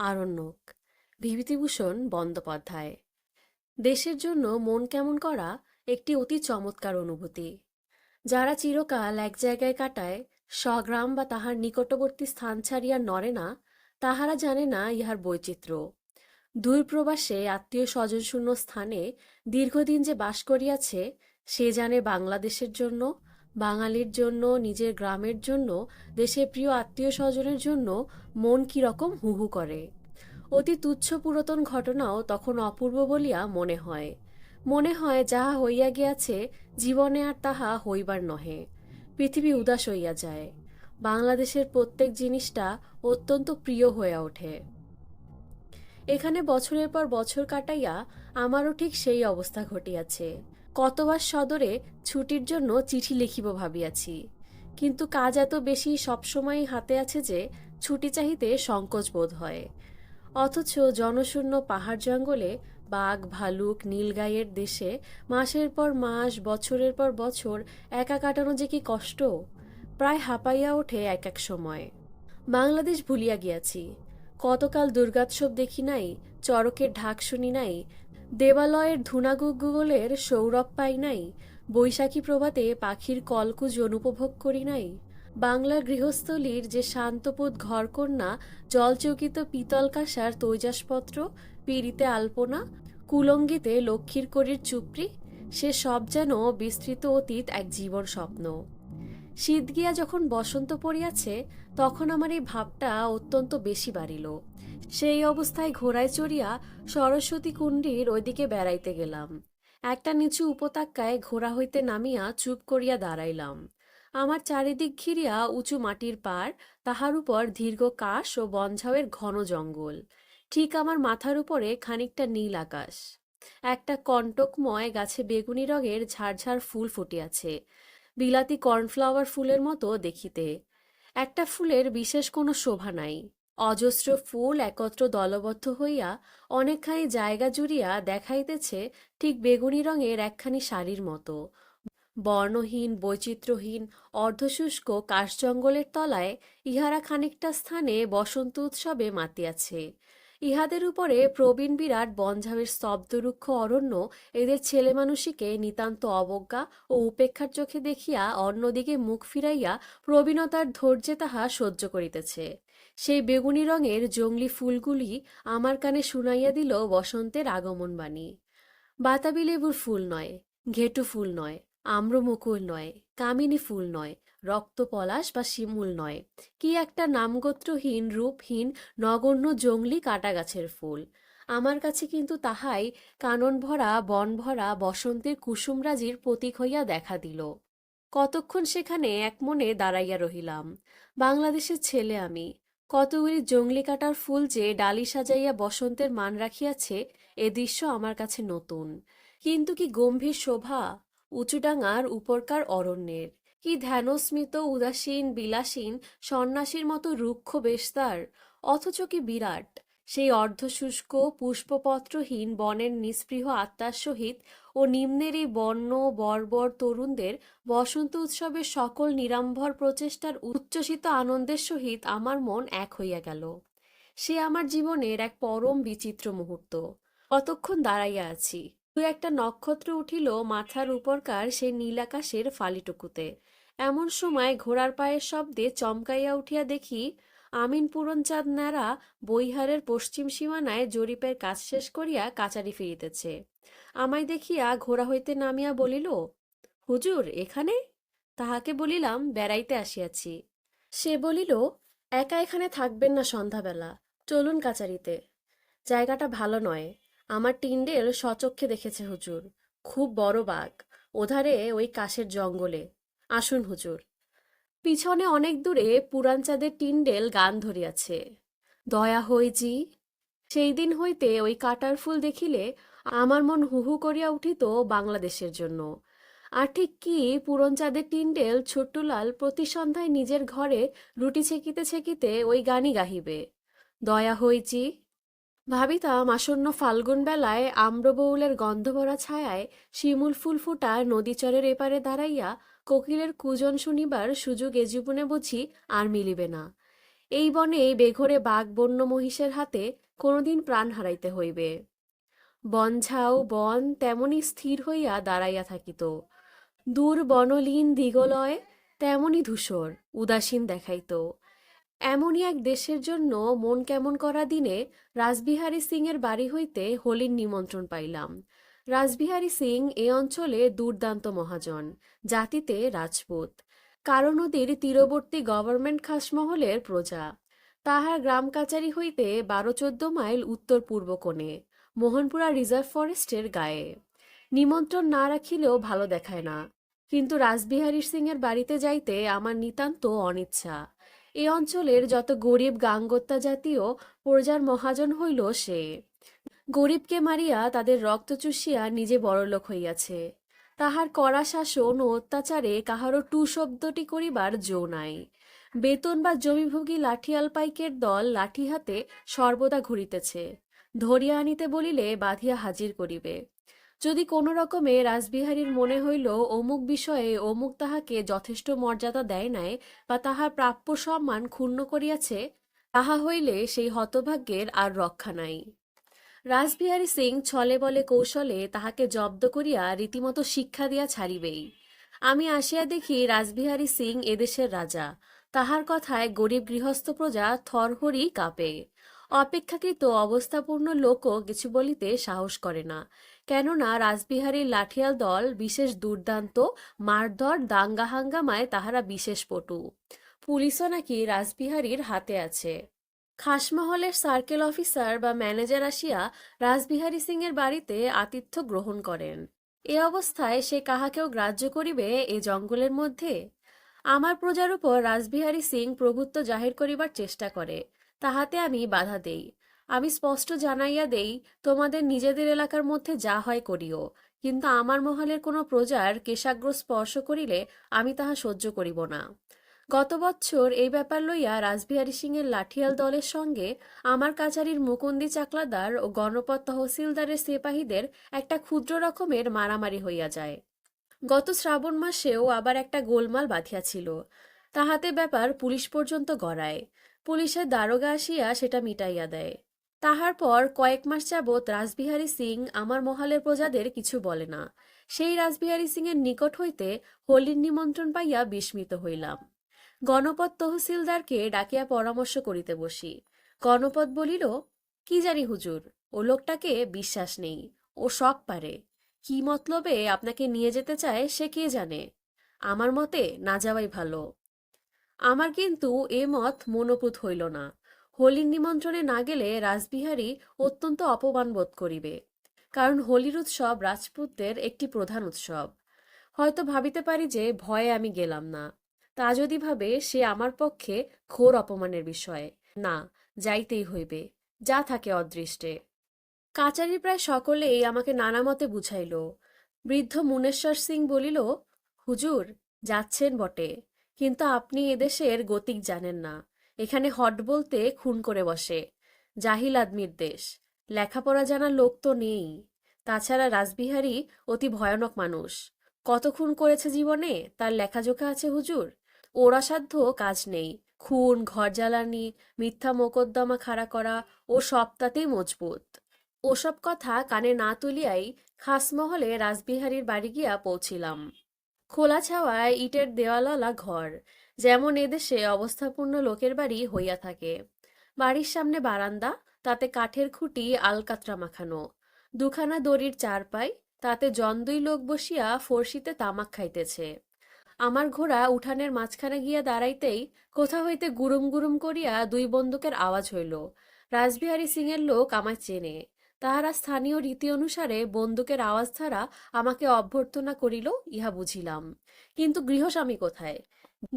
আরণ্যক। বিভূতিভূষণ বন্দ্যোপাধ্যায়। দেশের জন্য মন কেমন করা একটি অতি চমৎকার অনুভূতি। যারা চিরকাল এক জায়গায় কাটায়, স্বগ্রাম বা তাহার নিকটবর্তী স্থান ছাড়িয়া নড়ে না, তাহারা জানে না ইহার বৈচিত্র্য। দূর প্রবাসে আত্মীয় স্বজনশূন্য স্থানে দীর্ঘদিন যে বাস করিয়াছে, সে জানে বাংলাদেশের জন্য বাঙালির জন্য, নিজের গ্রামের জন্য, দেশের প্রিয় আত্মীয় স্বজনের জন্য মন কীরকম হু হু করে। অতি তুচ্ছ পুরাতন ঘটনাও তখন অপূর্ব বলিয়া মনে হয়। মনে হয় যাহা হইয়া গিয়াছে, জীবনে আর তাহা হইবার নহে। পৃথিবী উদাস হইয়া যায়। বাংলাদেশের প্রত্যেক জিনিসটা অত্যন্ত প্রিয় হইয়া ওঠে। এখানে বছরের পর বছর কাটাইয়া আমারও ঠিক সেই অবস্থা ঘটিয়াছে। কতবার সদরে ছুটির জন্য চিঠি লিখিব ভাবিয়াছি। কিন্তু কাজ এত বেশি সবসময়ই হাতে আছে যে ছুটি চাহিতে সংকোচ বোধ হয়। অথচ জনশূন্য পাহাড় জঙ্গলে বাঘ, ভালুক, নীলগাইয়ের দেশে মাসের পর মাস, বছরের পর বছর একা কাটানো যে কি কষ্ট, প্রায় হাঁপাইয়া ওঠে এক এক সময়। বাংলাদেশ ভুলিয়া গিয়াছি। কতকাল দুর্গাৎসব দেখি নাই চরকের ঢাক শুনি নাই দেবালয়ের ধুনাগুগুগলের সৌরভ পাই নাই, বৈশাখী প্রভাতে পাখির কলকুজ অনুপভোগ করি নাই। বাংলার গৃহস্থলীর যে শান্তপুত ঘরকন্যা, জলচকিত পিতল কাঁসার তৈজাসপত্র, পিড়িতে আলপনা, কুলঙ্গিতে লক্ষ্মীর করির চুপড়ি, সে সব যেন বিস্তৃত অতীত এক জীবন স্বপ্ন। শীত গিয়া যখন বসন্ত পড়িয়াছে, তখন আমার এই ভাবটা অত্যন্ত বেশি বাড়িল। সেই অবস্থায় ঘোড়ায় চড়িয়া সরস্বতী কুণ্ডীর ওইদিকে বেড়াইতে গেলাম। একটা নিচু উপত্যকায় ঘোড়া হইতে নামিয়া চুপ করিয়া দাঁড়াইলাম। আমার চারিদিক ঘিরিয়া উঁচু মাটির পাড়, তাহার উপর দীর্ঘ কাশ ও বনঝাওয়ের ঘন জঙ্গল। ঠিক আমার মাথার উপরে খানিকটা নীল আকাশ। একটা কণ্টকময় গাছে বেগুনি রঙের ঝাড়ঝাড় ফুল ফুটিয়াছে। বিলাতি কর্নফ্লাওয়ার ফুলের মতো দেখিতে। একটা ফুলের বিশেষ কোনো শোভা নাই। অজস্র ফুল একত্র দলবদ্ধ হইয়া অনেকখানি জায়গা জুড়িয়া দেখাইতেছে ঠিক বেগুনি রঙের একখানি শাড়ির মতো। বর্ণহীন, বৈচিত্র্যহীন, অর্ধশুষ্ক কাশ জঙ্গলের তলায় ইহারা খানিকটা স্থানে বসন্ত উৎসবে মাতিয়াছে। ইহাদের উপরে প্রবীণ বিরাট বনঝাবের স্তব্ধরুক্ষ অরণ্য এদের ছেলেমানুষীকে নিতান্ত অবজ্ঞা ও উপেক্ষার চোখে দেখিয়া অন্যদিকে মুখ ফিরাইয়া প্রবীণতার ধৈর্যে তাহা সহ্য করিতেছে। সেই বেগুনি রঙের জংলি ফুলগুলি আমার কানে শুনাইয়া দিল বসন্তের আগমনবাণী বাতাবি লেবুর ফুল নয়, ঘেটু ফুল নয়, আম্রমুকুল নয়। কামিনী ফুল নয়, রক্তপলাশ বা শিমুল নয়। কি একটা নামগোত্রহীন, রূপহীন, নগণ্য জংলি কাটা গাছের ফুল। আমার কাছে কিন্তু তাহাই কানন ভরা বন ভরা বসন্তের কুসুমরাজির প্রতীক হইয়া দেখা দিল। কতক্ষণ সেখানে এক মনে দাঁড়াইয়া রহিলাম। বাংলাদেশের ছেলে আমি। কতগুলি জংলি কাটার ফুল যে ডালি সাজাইয়া বসন্তের মান রাখিয়াছে, এ দৃশ্য আমার কাছে নতুন। কিন্তু কি গম্ভীর শোভা? উঁচুডাঙার উপরকার অরণ্যের। কি ধ্যানস্মিত, উদাসীন, বিলাসীন, সন্ন্যাসীর মতো রুক্ষ বেশতার অথচ কি বিরাট। সেই অর্ধশুষ্ক, পুষ্পপত্রহীন বনের নিস্পৃহ আত্মার সহিত ও নিম্নের এই বন্য, বর্বর তরুণদের বসন্ত উৎসবের সকল নিরাম্ভর প্রচেষ্টার উচ্ছ্বসিত আনন্দের সহিত আমার মন এক হইয়া গেল। সে আমার জীবনের এক পরম বিচিত্র মুহূর্ত। কতক্ষণ দাঁড়াইয়া আছি? দু একটা নক্ষত্র উঠিল মাথার উপরকার সেই নীলাকাশের ফালিটুকুতে। এমন সময় ঘোড়ার পায়ের শব্দে চমকাইয়া উঠিয়া দেখি, আমিন চাঁদ নারা বৈহারের পশ্চিম সীমানায় জরিপের কাজ শেষ করিয়া কাচারি ফিরিতেছে। আমায় দেখিয়া ঘোড়া হইতে নামিয়া বলিল, হুজুর, এখানে? তাহাকে বলিলাম, বেড়াইতে আসিয়াছি। সে বলিল, একা এখানে থাকবেন না সন্ধ্যাবেলা, চলুন কাচারিতে জায়গাটা ভালো নয়। আমার টিন্ডেল সচক্ষে দেখেছে হুজুর। খুব বড় বাঘ। ওধারে ওই কাশের জঙ্গলে। আসুন হুজুর। পিছনে অনেক দূরে পুরানচাঁদের টিন্ডেল গান ধরিয়াছে। দয়া হইজি সেই দিন হইতে ওই কাটার ফুল দেখিলে আমার মন হুহু করিয়া উঠিত বাংলাদেশের জন্য। আর ঠিক কি পুরনচাঁদের টিন্ডেল ছোট্টুলাল প্রতি সন্ধ্যায় নিজের ঘরে রুটি ছেকিতে ছেকিতে ওই গানই গাহিবে। দয়া হইজি ভাবিতাম আসন্ন ফাল্গুন বেলায় আম্রবৌলের গন্ধভরা ছায়ায় শিমুল ফুল ফুটা নদীচরের এপারে দাঁড়াইয়া কোকিলের কুজন শুনিবার সুযোগ এ জীবনে বুঝি আর মিলিবে না। এই বনে বেঘরে বাঘ বন্য মহিষের হাতে কোনোদিন প্রাণ হারাইতে হইবে। বনঝাও বন তেমনি স্থির হইয়া দাঁড়াইয়া থাকিত। দূর বনলীন দিগলয় তেমনি ধূসর, উদাসীন দেখাইত। এমনই এক দেশের জন্য মন কেমন করা দিনে রাসবিহারী সিং এর বাড়ি হইতে হোলির নিমন্ত্রণ পাইলাম। রাসবিহারী সিং এ অঞ্চলে দুর্দান্ত মহাজন, জাতিতে রাজপুত। কারও নদীর তীরবর্তী গভর্নমেন্ট খাসমহলের প্রজা। তাহার গ্রাম কাচারি হইতে বারো চোদ্দ মাইল উত্তর পূর্ব কোণে, মোহনপুরা রিজার্ভ ফরেস্টের গায়ে। নিমন্ত্রণ না রাখিলেও ভালো দেখায় না। কিন্তু রাসবিহারী সিং এর বাড়িতে যাইতে আমার নিতান্ত অনিচ্ছা। এ অঞ্চলের যত গরিব গাঙ্গত্যা জাতীয় প্রজার মহাজন হইল সে। গরিবকে মারিয়া তাদের রক্ত চুষিয়া নিজে বড়লোক হইয়াছে। তাহার কড়া শাসন ও অত্যাচারে কাহারও টু শব্দটি করিবার জো নাই। বেতন বা জমিভোগী লাঠিয়াল পাইকের দল লাঠি হাতে সর্বদা ঘুরিতেছে। ধরিয়া আনিতে বলিলে বাঁধিয়া হাজির করিবে। যদি কোনো রকমে রাসবিহারীর মনে হইল অমুক বিষয়ে অমুক তাহাকে যথেষ্ট মর্যাদা দেয় নাই বা তাহার প্রাপ্য সম্মান ক্ষুণ্ণ করিয়াছে, তাহা হইলে সেই হতভাগ্যের আর রক্ষা নাই। রাসবিহারী সিং ছলে বলে কৌশলে তাহাকে জব্দ করিয়া রীতিমতো শিক্ষা দিয়া ছাড়িবেই। আমি আসিয়া দেখি রাসবিহারী সিং এদেশের রাজা। তাহার কথায় গরিব গৃহস্থ প্রজা থরহরি কাঁপে। অপেক্ষাকৃত অবস্থাপূর্ণ লোকও কিছু বলিতে সাহস করে না। কেননা রাসবিহারীর লাঠিয়াল দল বিশেষ দুর্দান্ত, মারধর, দাঙ্গা হাঙ্গামায় তাহারা বিশেষ পটু। পুলিশও নাকি রাসবিহারীর হাতে আছে। খাসমহলের সার্কেল অফিসার বা ম্যানেজার আসিয়া রাসবিহারী সিং এর বাড়িতে আতিথ্য গ্রহণ করেন। এ অবস্থায় সে কাহাকেও গ্রাহ্য করিবে এ জঙ্গলের মধ্যে? আমার প্রজার উপর রাসবিহারী সিং প্রভুত্ব জাহির করিবার চেষ্টা করে, তাহাতে আমি বাধা দেই। আমি স্পষ্ট জানাইয়া দেই, তোমাদের নিজেদের এলাকার মধ্যে যা হয় করিও। কিন্তু আমার মহলের কোনো প্রজার কেশাগ্র স্পর্শ করিলে আমি তাহা সহ্য করিব না। গত বৎসর এই ব্যাপার লইয়া রাসবিহারী সিংয়ের লাঠিয়াল দলের সঙ্গে আমার কাছারির মুকুন্দি চাকলাদার ও গণপত তহসিলদারের সিপাহীদের একটা ক্ষুদ্র রকমের মারামারি হইয়া যায়। গত শ্রাবণ মাসেও আবার একটা গোলমাল বাঁধিয়াছিল তাহাতে ব্যাপার পুলিশ পর্যন্ত গড়ায়। পুলিশের দারোগা আসিয়া সেটা মিটাইয়া দেয়। তাহার পর কয়েক মাস যাবৎ রাসবিহারী সিং আমার মহালের প্রজাদের কিছু বলে না। সেই রাসবিহারী সিং এর নিকট হইতে হোলির নিমন্ত্রণ পাইয়া বিস্মিত হইলাম। গণপত তহসিলদারকে ডাকিয়া পরামর্শ করিতে বসি। গণপত বলিল, কি জানি হুজুর, ও লোকটাকে বিশ্বাস নেই, ও সব পারে। কি মতলবে আপনাকে নিয়ে যেতে চায় সে কে জানে? আমার মতে না যাওয়াই ভালো। আমার কিন্তু এ মত মনোপুত হইল না। হোলির নিমন্ত্রণে না গেলে রাসবিহারী অত্যন্ত অপমান বোধ করিবে। কারণ হোলির উৎসব রাজপুতদের একটি প্রধান উৎসব। হয়তো ভাবিতে পারি যে ভয়ে আমি গেলাম না। তা যদি ভাবে, সে আমার পক্ষে ঘোর অপমানের বিষয়। না, যাইতেই হইবে। যা থাকে অদৃষ্টে। কাচারি প্রায় সকলেই আমাকে নানা মতে বুঝাইল। বৃদ্ধ মুনেশ্বর সিং বলিল, হুজুর, যাচ্ছেন বটে। কিন্তু আপনি এদেশের গতিক জানেন না। এখানে হট বলতে খুন করে বসে। জাহিল আদমির দেশ। লেখাপড়া জানা লোক তো নেই। তাছাড়া রাসবিহারী অতি ভয়ানক মানুষ। কত খুন করেছে জীবনে? তার লেখাজোখা আছে হুজুর। ওরা সাধ্য কাজ নেই। খুন ঘর জ্বালানি মিথ্যা মোকদ্দমা খাড়া করা, ও সবটাতেই মজবুত। ওসব কথা কানে না তুলিয়াই খাসমহলে রাসবিহারীর বাড়ি গিয়া পৌঁছিলাম। খোলা ছাওয়ায় ইটের দেওয়ালওয়ালা ঘর, যেমন এদেশে অবস্থাপূর্ণ লোকের বাড়ি হইয়া থাকে। বাড়ির সামনে বারান্দা, তাতে কাঠের খুঁটি, আলকাতরা মাখানো। দুখানা দড়ির চারপাই, তাতে জন্দুই লোক বসিয়া ফর্সিতে তামাক খাইতেছে। আমার ঘোড়া উঠানের মাঝখানে গিয়া দাঁড়াইতেই কোথা হইতে গুরুম গুরুম করিয়া দুই বন্দুকের আওয়াজ হইল। রাসবিহারী সিং এর লোক আমায় চেনে। তাহারা স্থানীয় রীতি অনুসারে বন্দুকের আওয়াজ ছাড়া আমাকে অভ্যর্থনা করিল, ইহা বুঝিলাম। কিন্তু গৃহস্বামী কোথায়?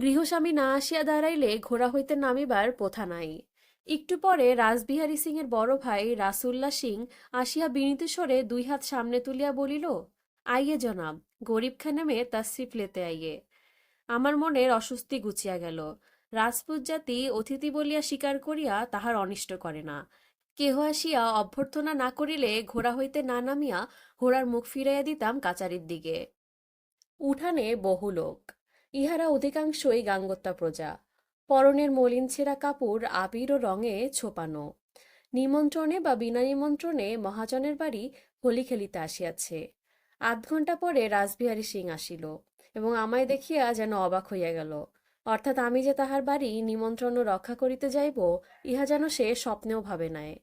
গৃহস্বামী না আসিয়া দাঁড়াইলে ঘোড়া হইতে নামিবার প্রথা নাই। একটু পরে রাসবিহারী সিং এর বড় ভাই রাসুল্লাহ সিং আসিয়া বিনীত স্বরে দুই হাত সামনে তুলিয়া বলিল, আইয়ে জনাব গরিব খানে তার তশরিফ লেতে আইয়ে। আমার মনের অস্বস্তি গুছিয়া গেল। রাজপুত জাতি অতিথি বলিয়া স্বীকার করিয়া তাহার অনিষ্ট করে না। কেহ আসিয়া অভ্যর্থনা না করিলে ঘোড়া হইতে না নামিয়া ঘোড়ার মুখ ফিরাইয়া দিতাম কাচারির দিকে। উঠানে বহু লোক, ইহারা অধিকাংশই গাঙ্গত্যা প্রজা। পরনের মলিন ছেঁড়া কাপড়, আবির ও রঙে ছোপানো। নিমন্ত্রণে বা বিনা নিমন্ত্রণে মহাজনের বাড়ি হোলি খেলিতে আসিয়াছে। আধ ঘণ্টা পরে রাসবিহারী সিং আসিল এবং আমায় দেখিয়া যেন অবাক হইয়া গেল। অর্থাৎ আমি যে তাহার বাড়ি নিমন্ত্রণ রক্ষা করিতে যাইব, ইহা যেন সে স্বপ্নেও ভাবে নাই।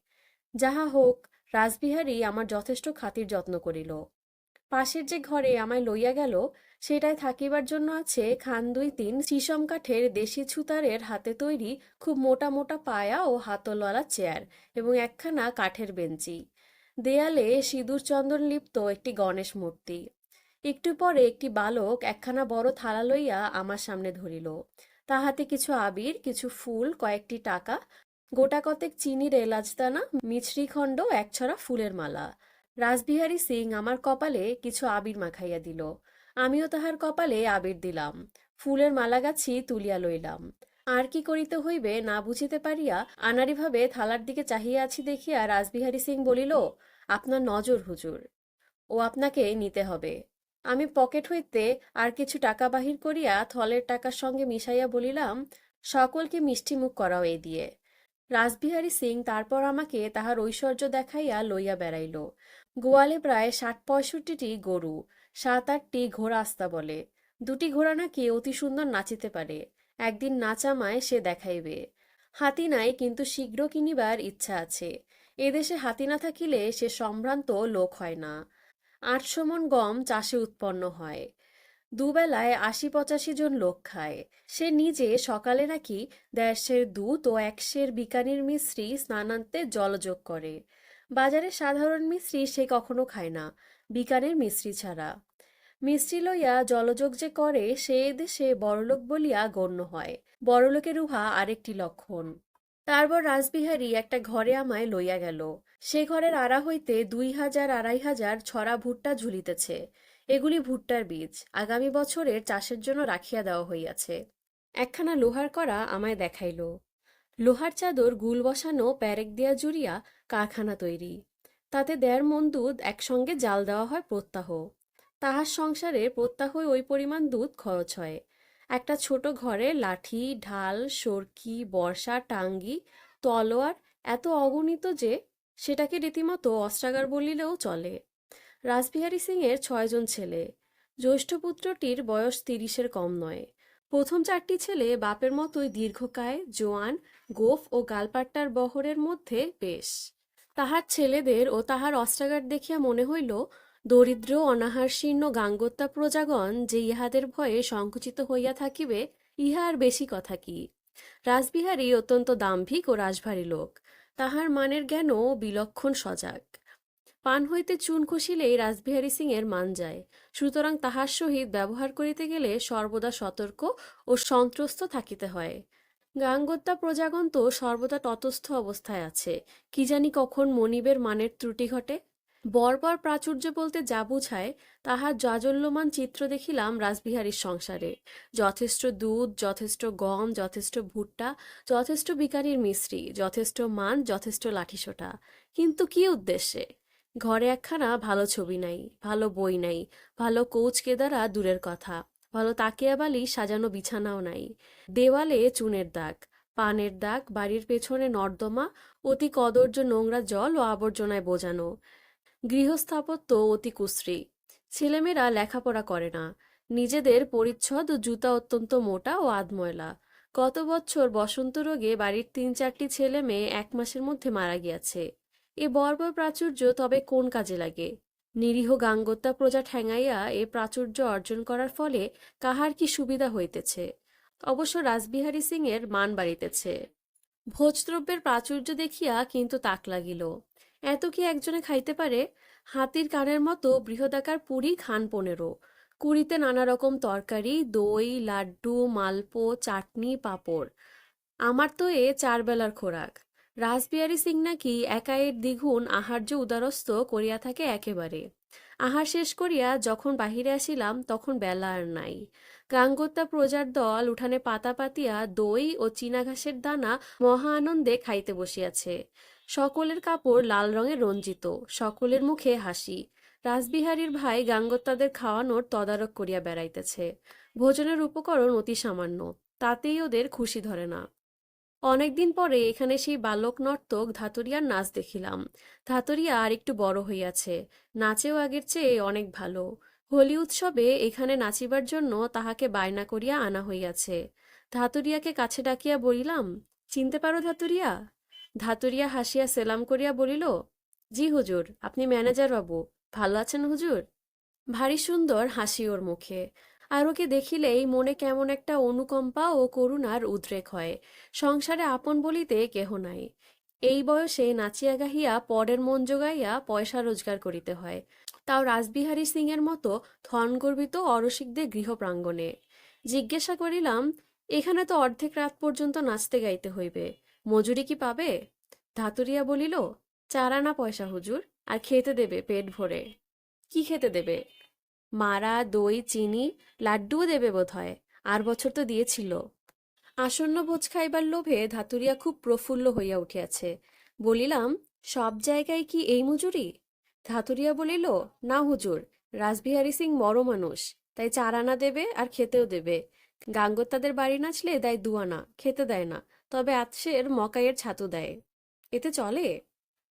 যাহা হোক রাসবিহারী আমার যথেষ্ট খাতির যত্ন করিল। পাশের যে ঘরে আমায় লইয়া গেল, সেটায় থাকিবার জন্য আছে খান দুই তিন শিশম কাঠের দেশি ছুতারের হাতে তৈরি খুব মোটা মোটা পায়া ও হাতলওয়ালা চেয়ার এবং একখানা কাঠের বেঞ্চি। দেয়ালে সিঁদুর চন্দন লিপ্ত একটি গণেশ মূর্তি। একটু পরে একটি বালক একখানা বড় থালা লইয়া আমার সামনে ধরিল। তাহাতে কিছু আবির, কিছু ফুল, কয়েকটি টাকা, গোটা কতেক চিনির এলাচদানা মিছরিখণ্ড একছড়া ফুলের মালা। রাসবিহারী সিং আমার কপালে কিছু আবির মাখাইয়া দিল। আমিও তাহার কপালে আবির দিলাম। ফুলের মালাগাছি তুলিয়া লইলাম। আর কি করিতে হইবে না বুঝিতে পারিয়া আনাড়িভাবে থালার দিকে চাহিয়া আছি দেখিয়া রাসবিহারী সিং বলিল, আপনার নজর হুজুর। ও আপনাকে নিতে হবে। আমি পকেট হইতে আর কিছু টাকা বাহির করিয়া থলের টাকার সঙ্গে মিশাইয়া বলিলাম, সকলকে মিষ্টিমুখ করাও এ দিয়ে। রাসবিহারী সিং তারপর আমাকে তাহার ঐশ্বর্য দেখাইয়া লইয়া বেড়াইল। গোয়ালে প্রায় ষাট পঁয়ষট্টিটি গরু, সাত আটটি ঘোড়া আস্তা বলে। দুটি ঘোড়া নাকি অতি সুন্দর নাচিতে পারে। একদিন নাচামায় সে দেখাইবে। হাতি নাই, কিন্তু শীঘ্র কিনিবার ইচ্ছা আছে। এদেশে হাতি না থাকিলে সে সম্ভ্রান্ত লোক হয় না। আটশো মন গম চাষে উৎপন্ন হয়। দুবেলায় আশি পঁচাশি জন লোক খায়। সে নিজে সকালে নাকি দেড়শের দুধ ও একশের বিকানির মিশ্রি স্নানান্তে জলযোগ করে। বাজারে সাধারণ মিশ্রি সে কখনো খায় না, বিকানের মিশ্রি ছাড়া। মিষ্টি লইয়া জলযোগ যে করে, সে দেশে বড়লোক বলিয়া গণ্য হয়। বড়লোকের উহা আরেকটি লক্ষণ। তারপর রাসবিহারী একটা ঘরে আমায় লইয়া গেল। সে ঘরের আড়া হইতে দুই হাজার আড়াই হাজার ছড়া ভুট্টা ঝুলিতেছে। এগুলি ভুট্টার বীজ। আগামী বছরের চাষের জন্য রাখিয়া দেওয়া হইয়াছে। একখানা লোহার করা আমায় দেখাইল। লোহার চাদর গুল বসানো প্যারেক দিয়া জুড়িয়া কারখানা তৈরি। তাতে দেড় মন দুধ একসঙ্গে জাল দেওয়া হয় প্রত্যাহ। তাহার সংসারে প্রত্যাহ ওই পরিমাণ দুধ খরচ হয়। একটা ছোট ঘরে লাঠি, ঢাল, সরকি, বর্ষা, টাঙ্গি, তলোয়ার এত অগণিত যে সেটাকে রীতিমতো অস্ত্রাগার বলিলেও চলে। রাসবিহারী সিংয়ের ছয়জন ছেলে। জ্যৈষ্ঠ পুত্রটির বয়স তিরিশের কম নয়। প্রথম চারটি ছেলে বাপের মতোই দীর্ঘকায়, জোয়ান, গোফ ও গালপাট্টার বহরের মধ্যে বেশ। তাহার ছেলেদের ও তাহার অস্ত্রাগার দেখিয়া মনে হইল, দরিদ্র অনাহার শীর্ণ গাঙ্গত্যা প্রজাগণ যে ইহাদের ভয়ে সংকুচিত হইয়া থাকিবে, ইহার বেশি কথা কি? রাসবিহারী অত্যন্ত দাম্ভিক ও রাজভারী লোক। তাহার মানের জ্ঞানও বিলক্ষণ সজাগ। পান হইতে চুন খসিলেই রাসবিহারী এর মান যায়। সুতরাং তাহার সহিত ব্যবহার করিতে গেলে সর্বদা সতর্ক ও সন্ত্রস্ত থাকিতে হয়। গাঙ্গত্যা প্রজাগন্ত সর্বদা তটস্থ অবস্থায় আছে। কি জানি কখন মনিবের মানের ত্রুটি ঘটে? বর্বর প্রাচুর্য বলতে যা বুঝায় তাহার জাজল্যমান চিত্র দেখিলাম রাসবিহারীর সংসারে। যথেষ্ট দুধ, যথেষ্ট গম, যথেষ্ট ভুট্টা, যথেষ্ট বিকারির মিশ্রি, যথেষ্ট মান, যথেষ্ট লাঠিসোটা। কিন্তু কি উদ্দেশ্যে? ঘরে একখানা ভালো ছবি নাই, ভালো বই নাই, ভালো কোচ কেদারা দূরের কথা, ভালো তাকিয়া বালি সাজানো বিছানাও নাই। দেওয়ালে চুনের দাগ, পানের দাগ, বাড়ির পেছনে নর্দমা, অতি কদর্য নোংরা জল ও আবর্জনায় বোজানো গৃহস্থাপত্য অতি কুশ্রী। ছেলেমেয়েরা লেখাপড়া করে না। নিজেদের পরিচ্ছদ ও জুতা অত্যন্ত মোটা ও আধময়লা। গত বছর বসন্ত রোগে বাড়ির তিন চারটি ছেলে মেয়ে এক মাসের মধ্যে মারা গিয়াছে। এ বর্বর প্রাচুর্য তবে কোন কাজে লাগে? নিরীহ গাঙ্গত্যা প্রজা ঠেঙাইয়া এ প্রাচুর্য অর্জন করার ফলে কাহার কি সুবিধা হইতেছে? অবশ্য রাসবিহারী সিং এর মান বাড়িতেছে। ভোজদ্রব্যের প্রাচুর্য দেখিয়া কিন্তু তাক লাগিল। এত কি একজনে খাইতে পারে? হাতির কানের মতো বৃহদাকার পুরি খান পনেরো। কুড়িতে নানা রকম তরকারি, দই, লাড্ডু, মালপো, চাটনি, পাঁপড়। আমার তো এ চার বেলার খোরাক। রাসবিহারী সিং নাকি একায়ের দ্বিগুণ আহার্য উদারস্থ করিয়া থাকে একেবারে। আহার শেষ করিয়া যখন বাহিরে আসিলাম, তখন বেলা আর নাই। গাঙ্গত্যা প্রজার দল উঠানে পাতা পাতিয়া দই ও চীনা ঘাসের দানা মহা আনন্দে খাইতে বসিয়াছে। সকলের কাপড় লাল রঙে রঞ্জিত, সকলের মুখে হাসি। রাসবিহারীর ভাই গাঙ্গত্যাদের খাওয়ানোর তদারক করিয়া বেড়াইতেছে। ভোজনের উপকরণ অতি সামান্য, তাতেই ওদের খুশি ধরে না। অনেকদিন পরে এখানে সেই বালক নর্তক ধাতুরিয়ার নাচ দেখিলাম। ধাতুরিয়া আর একটু বড় হইয়াছে, নাচেও আগের চেয়ে অনেক ভালো। হোলি উৎসবে এখানে নাচিবার জন্য তাহাকে বায়না করিয়া আনা হইয়াছে। ধাতুরিয়াকে কাছে ডাকিয়া বলিলাম, চিনতে পারো ধাতুরিয়া? ধাতুরিয়া হাসিয়া সেলাম করিয়া বলিল, জি হুজুর, আপনি ম্যানেজার বাবু, ভালো আছেন হুজুর? ভারী সুন্দর হাসি ওর মুখে, আর ওকে দেখিলেই মনে কেমন একটা অনুকম্পা ও করুণার উদ্রেক হয়। সংসারে আপন বলিতে কেহ নাই। এই বয়সে নাচিয়া গাহিয়া পরের মন জোগাইয়া পয়সা রোজগার করিতে হয়। তাও রাসবিহারী সিং এর মতো ধনগর্বিত অরসিকদের গৃহপ্রাঙ্গণে। জিজ্ঞাসা করিলাম, এখানে তো অর্ধেক রাত পর্যন্ত নাচতে গাইতে হইবে। মজুরি কি পাবে? ধাতুরিয়া বলিল চার আনা পয়সা, হুজুর, আর খেতে দেবে পেট ভরে। কি খেতে দেবে? মারা, দই, চিনি, লাড্ডুও দেবে বোধহয়, আর বছর তো দিয়েছিল। আসন্ন ভোজ খাইবার লোভে ধাতুরিয়া খুব প্রফুল্ল হইয়া উঠিয়াছে। বলিলাম, সব জায়গায় কি এই মজুরি? ধাতুরিয়া বলিল, না, হুজুর, রাসবিহারী সিং বড় মানুষ, তাই চার আনা দেবে আর খেতেও দেবে। গাঙ্গোত্তাদের বাড়ি নাচলে দেয় দুয়ানা, খেতে দেয় না তবে আতসের মকাইয়ের ছাতু দেয়। এতে চলে,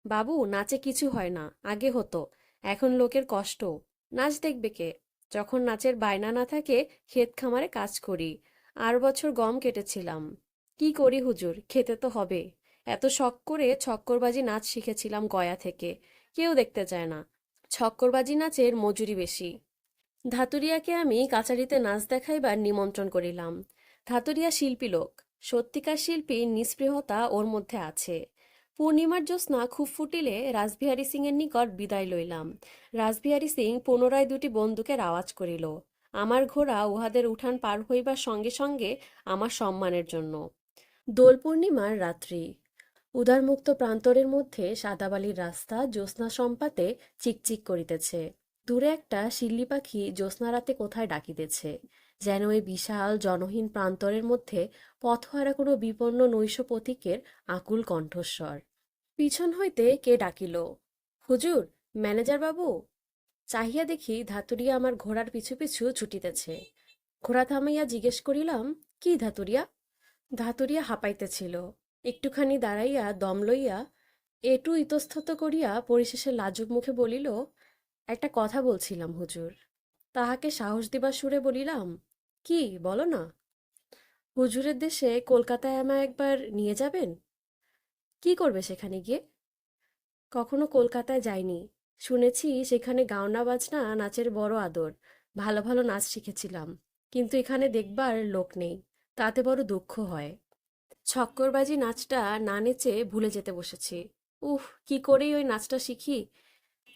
বাবু, নাচে কিছু হয় না, আগে হতো, এখন লোকের কষ্ট। নাচ দেখবে কে? যখন নাচের বায়না না থাকে, ক্ষেত খামারে কাজ করি। আর বছর গম কেটেছিলাম। কি করি হুজুর? খেতে তো হবে। এত শখ করে ছক্করবাজি নাচ শিখেছিলাম গয়া থেকে। কেউ দেখতে চায় না। ছক্করবাজি নাচের মজুরি বেশি। ধাতুরিয়াকে আমি কাচারিতে নাচ দেখাইবার নিমন্ত্রণ করিলাম। ধাতুরিয়া শিল্পী লোক। সত্যিকার শিল্পীর নিস্পৃহতা ওর মধ্যে আছে। পূর্ণিমার জ্যোৎস্না খুব ফুটিলে রাসবিহারী সিং এর নিকট বিদায় লইলাম। রাসবিহারী সিং পুনরায় দুটি বন্দুকের আওয়াজ করিল। আমার ঘোড়া উহাদের উঠান পার হইবার সঙ্গে সঙ্গে আমার সম্মানের জন্য। দোল পূর্ণিমার রাত্রি। উদারমুক্ত প্রান্তরের মধ্যে সাদাবালির রাস্তা জ্যোৎস্না সম্পাতে চিকচিক করিতেছে। দূরে একটা শিল্লি পাখি জ্যোৎস্না রাতে কোথায় ডাকিতেছে? যেন এই বিশাল জনহীন প্রান্তরের মধ্যে পথহারা কোনো বিপন্ন নৈশ পথিকের আকুল কণ্ঠস্বর। পিছন হইতে কে ডাকিল? হুজুর, ম্যানেজার বাবু? চাহিয়া দেখি ধাতুরিয়া আমার ঘোড়ার পিছু পিছু ছুটিতেছে। ঘোড়া থামাইয়া জিজ্ঞেস করিলাম, কি ধাতুরিয়া? ধাতুরিয়া হাঁপাইতেছিল। একটুখানি দাঁড়াইয়া দম লইয়া এটু ইতস্তত করিয়া পরিশেষে লাজুক মুখে বলিল, একটা কথা বলছিলাম হুজুর। তাহাকে সাহস দিবার সুরে বলিলাম কি? বলো না। হুজুরের দেশে কলকাতায় আমায় একবার নিয়ে যাবেন? কি করবে সেখানে গিয়ে? কখনো কলকাতায় যাইনি। শুনেছি সেখানে গাওনা, বাজনা, নাচের বড় আদর। ভালো ভালো নাচ শিখেছিলাম। কিন্তু এখানে দেখবার লোক নেই। তাতে বড় দুঃখ হয়। ছক্করবাজি নাচটা না নেচে ভুলে যেতে বসেছি। উফ, কি করেই ওই নাচটা শিখি?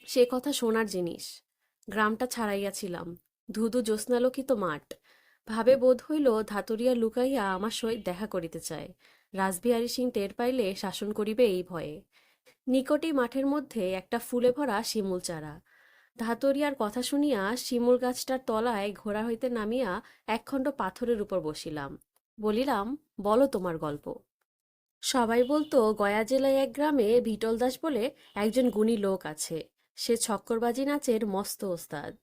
সে কথা শোনার জিনিস। গ্রামটা ছাড়াইয়াছিলাম। ধুধু জ্যোৎস্নালোকিত মাঠ। ভাবে বোধ হইল ধাতুরিয়া লুকাইয়া আমার সহিত দেখা করিতে চায়। রাসবিহারী সিং টের পাইলে শাসন করিবে এই ভয়ে। নিকটেই মাঠের মধ্যে একটা ফুলে ভরা শিমুল চারা। ধাতরিয়ার কথা শুনিয়া শিমুল গাছটার তলায় ঘোড়া হইতে নামিয়া একখণ্ড পাথরের উপর বসিলাম। বলিলাম, বলো তোমার গল্প। সবাই বলতো, গয়া জেলায় এক গ্রামে ভিটল দাস বলে একজন গুণী লোক আছে। সে ছক্করবাজি নাচের মস্ত ওস্তাদ।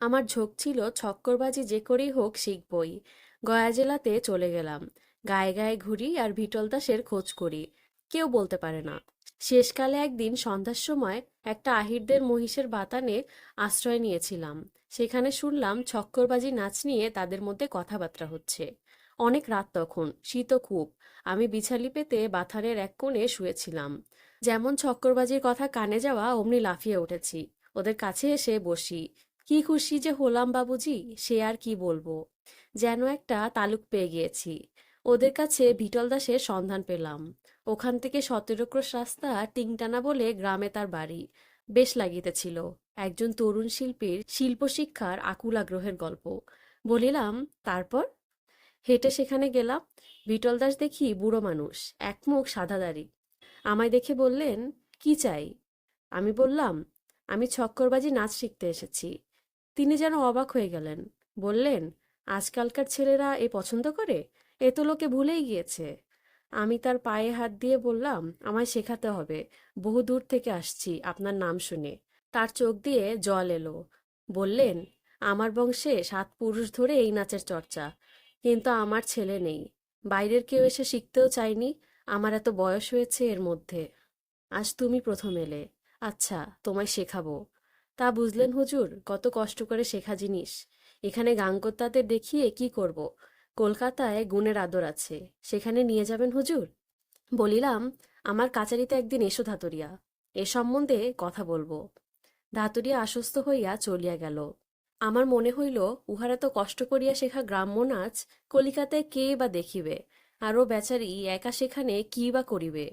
আমার ঝোঁক ছিল, ছক্করবাজি যে করেই হোক শিখবই। গয়া জেলাতে চলে গেলাম। গায়ে গায়ে ঘুরি আর ভিটল দাসের খোঁজ করি। কেউ বলতে পারে না। শেষকালে একদিন সন্ধ্যার সময় একটা আহিরদের মহিষের বাতানে আশ্রয় নিয়েছিলাম। সেখানে শুনলাম ছক্করবাজি নাচ নিয়ে তাদের মধ্যে কথাবার্তা হচ্ছে। অনেক রাত তখন, শীতও খুব। আমি বিছালি পেতে বাথানের এক কোণে শুয়েছিলাম। যেমন ছক্করবাজির কথা কানে যাওয়া, অমনি লাফিয়ে উঠেছি। ওদের কাছে এসে বসি। কি খুশি যে হলাম বাবুজি, সে আর কি বলব? যেন একটা তালুক পেয়ে গিয়েছি। ওদের কাছে ভিটল দাসের সন্ধান পেলাম। ওখান থেকে সতেরো ক্রোশ রাস্তা টিংটানা বলে গ্রামে তার বাড়ি। বেশ লাগিতেছিল। একজন তরুণ শিল্পীর শিল্প শিক্ষার আকুল আগ্রহের গল্প। বলিলাম, তারপর? হেঁটে সেখানে গেলাম। বিটল দাস দেখি বুড়ো মানুষ এক মুখ সাদা দাড়ি। আমায় দেখে বললেন, কি চাই? আমি বললাম, আমি ছক্করবাজি নাচ শিখতে এসেছি। তিনি যেন অবাক হয়ে গেলেন। বললেন, আজকালকার ছেলেরা এ পছন্দ করে? এ তো লোকে ভুলেই গিয়েছে। আমি তার পায়ে হাত দিয়ে বললাম, আমায় শেখাতে হবে। বহু দূর থেকে আসছি, আপনার নাম শুনে। তার চোখ দিয়ে জল এলো। বললেন, আমার বংশে সাত পুরুষ ধরে এই নাচের চর্চা। কিন্তু আমার ছেলে নেই। বাইরের কেউ এসে শিখতেও চায়নি। আমার এত বয়স হয়েছে এর মধ্যে। আজ তুমি প্রথম এলে। আচ্ছা তোমায় শেখাবো। তা বুঝলেন হুজুর, কত কষ্ট করে শেখা জিনিস। এখানে গাঙ্গোত্তাদের দেখিয়ে কি করব? কলকাতায় গুণের আদর আছে, সেখানে নিয়ে যাবেন হুজুর? বলিলাম, আমার কাচারিতে একদিন এসো ধাতুরিয়া, এ সম্বন্ধে কথা বলব। ধাতুরিয়া আশ্বস্ত হইয়া চলিয়া গেল। আমার মনে হইল, উহারা তো কষ্ট করিয়া শেখা গ্রাম্য নাচ, কলিকাতায় কে বা দেখিবে? আরও বেচারি একা সেখানে কি বা করিবে?